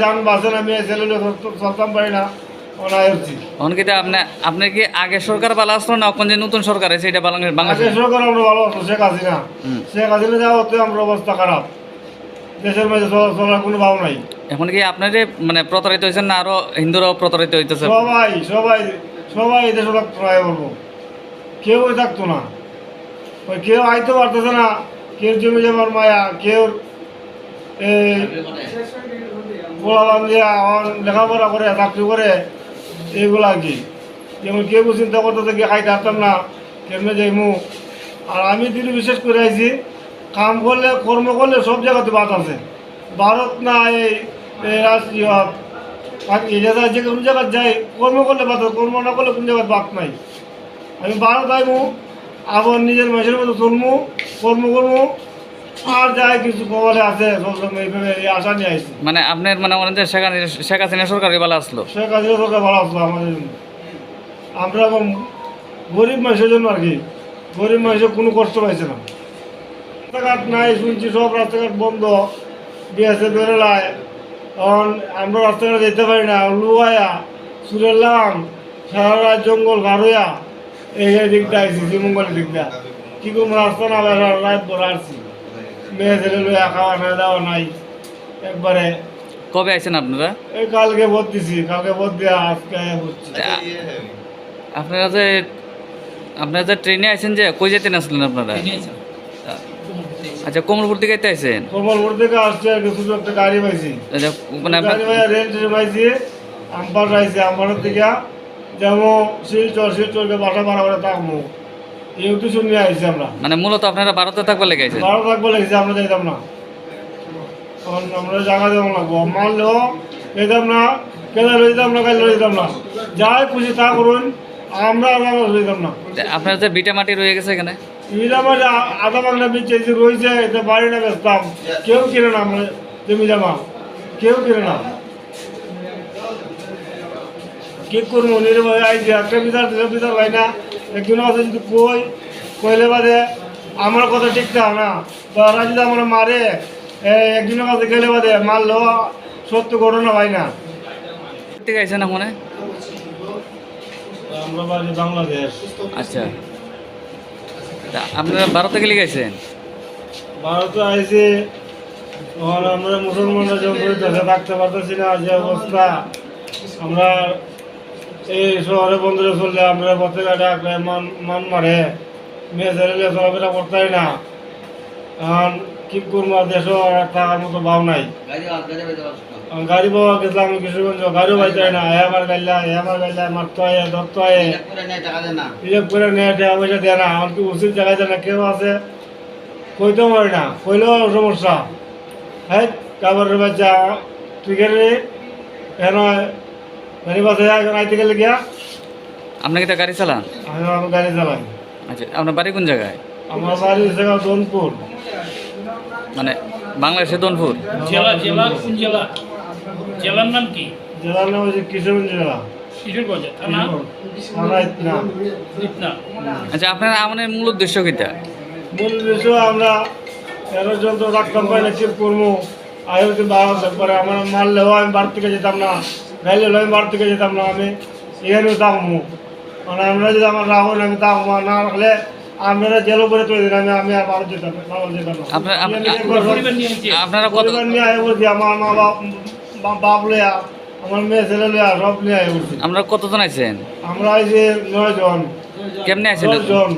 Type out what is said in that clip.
যান বাসে না মেয়ে ছেলে চলতাম পারি না আপনি আপনার কি আগে সরকার ভালো আসলো না এখন যে নতুন সরকার আছে এটা বাংলাদেশ সরকার আমরা ভালো আছো শেখ হাসিনা। শেখ হাসিনা যাওয়া হতে আমরা অবস্থা খারাপ। দেশের মাঝে চলার কোনো ভাব নাই। এখন কি আপনারে মানে প্রতারিত হয়েছেন না আরও হিন্দুরাও প্রতারিত হইতেছে? সবাই সবাই সবাই দেশে ট্রাই করব। কেউ থাকতো না। কেউ আইতে পারতেছে না কেউ জমি জমার মায়া কেউ পোলাবান দিয়া আমার লেখাপড়া করে, চাকরি করে, এইগুলা কি? যেমন কেউ চিন্তা করতেছে কি, খাইতে পারতাম না, কেমনে যাইমু? আর আমি দিদি বিশেষ করে আইছি, কাম করলে, কর্ম করলে সব জায়গাতে বাদ আছে। ভারত না এই আর যে কোন জায়গায় যাই, কর্ম করলে বাদ কর্ম না করলে কোন জায়গায় বাদ নাই। আমি ভারত আইমু, আবার নিজের মাসের মতো চলমু, কর্ম করব আর যাই কিছু কবলে আছে আশা নিয়ে মানে আপনার মানে মনে হচ্ছে শেখ হাসিনা- শেখ হাসিনা সরকারই ভালো আসলো? শেখ হাসিনা সরকার ভালো আসলো আমাদের আমরা গরিব মানুষের জন্য আর কি গরিব মানুষের কোনো কষ্ট পাইছে না। রাস্তাঘাট নাই শুনছি সব রাস্তাঘাট বন্ধ। বিএসএ বেরোলায় এখন আমরা রাস্তাঘাটে যেতে পারি না। লুয়ায়া সুরেলাম সারা রাত জঙ্গল ঘাড়ুয়া এই দিকটা আইসি শ্রীমঙ্গলের দিকটা কি রাস্তা না হওয়ার রাত ভরে আসছি। মেয়ে ছেলে লইয়া খাওয়া না দাওয়া নাই। একবারে কবে আইছেন আপনারা? এই কালকে ভোট দিছি কালকে ভোট দেওয়া আজকে হচ্ছে। আপনারা যে আপনারা যে ট্রেনে আইছেন যে কই যেতেন আসলেন আপনারা? আচ্ছা কমলপুর থেকে আইছেন? কমলপুর থেকে আসছে ছোট একটা গাড়ি পাইছি। আচ্ছা, মানে গাড়ি রেল স্টেশন পাইছি আম্পার পাইছি থেকে যেমন শিলচর শিলচরকে বাসা ভাড়া করে থাকব। এই উদ্দেশ্য নিয়ে আইছি আমরা। মানে মূলত আপনারা ভারতে থাকবার লেগে আইছেন? ভাড়া থাকব লেগেছে আমরা যাইতাম না। তখন আমরা জায়গা দেবো লাগবো। মানলেও যেতাম না কেন লইতাম না কাল লইতাম না। যাই খুশি তা করুন আমরা আর আমরা লইতাম না। আপনার যে বিটা মাটি রয়ে গেছে এখানে? জামা যে আধা বাংলা যে রয়েছে এতে বাড়ি না বেচতাম কেউ কিনে না আমরা জমি জামা। কেউ কিনে না। কি করব? নির্ভয় আইছি। একটা বিচার দিলে বিচার হয় না। একজন আছে যদি কই কইলে বাদে আমার কথা ঠিক না তারা যদি আমার মারে একজনের কাছে গেলে বাদে মারলেও সত্য ঘটনা হয় না। এখন আমরা বাড়ি বাংলাদেশ। আচ্ছা। তা আপনারা ভারতে গেলে গেছেন? ভারতে আইসি আমরা মুসলমানরা যখন দেশে থাকতে পারতেছি না যে অবস্থা আমরা এই শহরে বন্ধুরে চললে আমরা পত্রিকা ডাকলে মান মান মারে। মেয়ে ছেলে চলাফেরা করতেই না। এখন কি করব দেশও আর থাকার মতো ভাব নাই। গাড়ি পাওয়া গেছিলাম কিশোরগঞ্জ গাড়িও পাইতে না। এ আমার গাইলা এ আমার গাইলা মারতে হয় ধরতে হয়। রিজার্ভ করে নেয় টাকা পয়সা দেয় না। আমার কি উচিত জায়গায় দেয় না কেউ আছে? কইতেও পারি না। কইলেও সমস্যা। হ্যাঁ কাবার বাচ্চা গেলে কেন গাড়ি বাসে এখন আইতে গেলে গিয়া আপনি কি তা গাড়ি চালান? আমি আমার গাড়ি চালাই। আচ্ছা আপনার বাড়ি কোন জায়গায়? আমার বাড়ি জায়গা দোনপুর। মানে বাংলাদেশে দনপুর? জেলা জেলা কোন জেলা? জেলার নাম কি? জেলার নাম হচ্ছে কিশোরগঞ্জ জেলা। কিশোরগঞ্জ থানা থানা ইতনা ইতনা আচ্ছা আপনার আমাদের মূল উদ্দেশ্য কিটা? মূল উদ্দেশ্য আমরা তেরো জন তো রাখতাম করব আয়োজন আমার মারলেও আমি বাড়ি থেকে যেতাম না। গাইলে আমি বাড়ি থেকে যেতাম না আমি। এখানেও থাকব মানে আমরা যদি আমার রাখুন আমি থাকব না রাখলে আপনারা জেলও করে তুলে দিন আমি আমি আর ভারত যেতাম না যেতাম আপনার- পরিবার নিয়ে আপনারা কত পরিবার নিয়ে আয় বলছি আমার মা বাপ বাপ লইয়া আমার মেয়ে ছেলে লইয়া সব নিয়ে আয় বলছি। আপনারা কতজন আইছেন? আমরা এই যে নয় জন কেমনে আইছেন? দশ জন